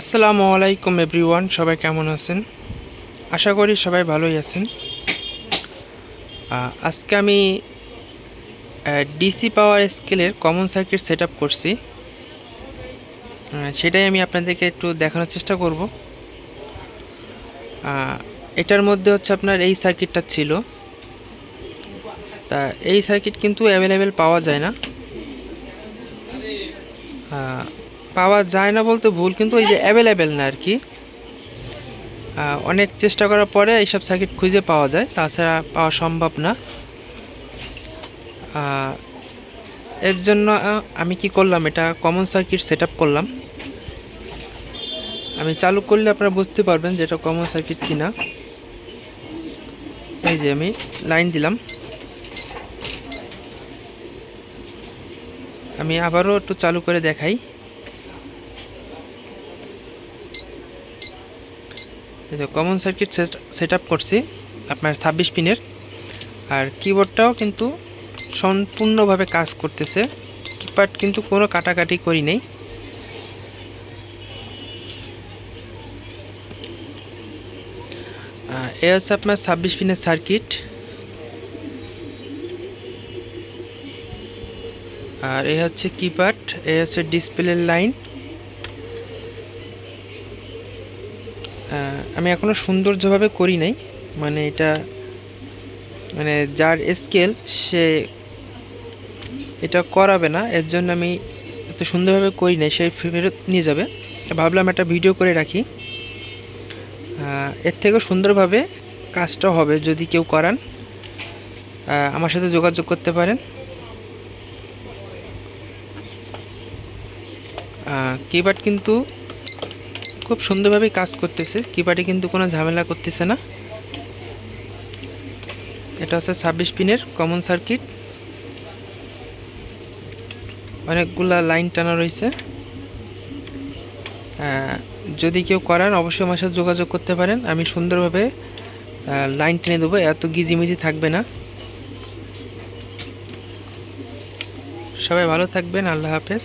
আসসালামু আলাইকুম এভরিওয়ান, সবাই কেমন আছেন? আশা করি সবাই ভালোই আছেন। আজকে আমি ডিসি পাওয়ার স্কেলের কমন সার্কিট সেট করছি। সেটাই আমি আপনাদেরকে একটু দেখানোর চেষ্টা করব। এটার মধ্যে হচ্ছে আপনার এই সার্কিটটা ছিল। তা এই সার্কিট কিন্তু অ্যাভেলেবেল পাওয়া যায় না। পাওয়া যায় না বলতে ভুল, কিন্তু ওই যে অ্যাভেলেবেল না আর কি। অনেক চেষ্টা করার পরে এইসব সার্কিট খুঁজে পাওয়া যায়, তাছাড়া পাওয়া সম্ভব না। এর জন্য আমি কি করলাম, এটা কমন সার্কিট সেট করলাম। আমি চালু করলে আপনারা বুঝতে পারবেন যে এটা কমন সার্কিট কিনা। এই যে আমি লাইন দিলাম। আমি আবারও একটু চালু করে দেখাই। কমন সার্কিট সেট আপ করছি, আপনার ছাব্বিশ পিনের। আর কিবোর্ডটাও কিন্তু সম্পূর্ণভাবে কাজ করতেছে। কিপ্যাড কিন্তু কোনো কাটাকাটি করি নেই। এ হচ্ছে আপনার ছাব্বিশ পিনের সার্কিট আর এ হচ্ছে কিপ্যাড এ হচ্ছে ডিসপ্লের লাইন আমি এখনও সৌন্দর্যভাবে করি নাই। মানে এটা মানে যার স্কেল সে এটা করাবে না, এর জন্য আমি এত সুন্দরভাবে করি নাই, সে ফেরত নিয়ে যাবে। ভাবলাম একটা ভিডিও করে রাখি। এর থেকেও সুন্দরভাবে কাজটা হবে যদি কেউ করান। আমার সাথে যোগাযোগ করতে পারেন। কিপ্যাড কিন্তু খুব সুন্দরভাবে কাজ করতেছে কিপ্যাডে কিন্তু কোনো ঝামেলা করতেছে না। এটা হচ্ছে ছাব্বিশ পিনের কমন সার্কিট অনেকগুলা লাইন টানা রয়েছে। যদি কেউ করান অবশ্যই আমার সাথে যোগাযোগ করতে পারেন। আমি সুন্দরভাবে লাইন টেনে দেবো, এত গিজিমিজি থাকবে না। সবাই ভালো থাকবেন, আল্লাহ হাফেজ।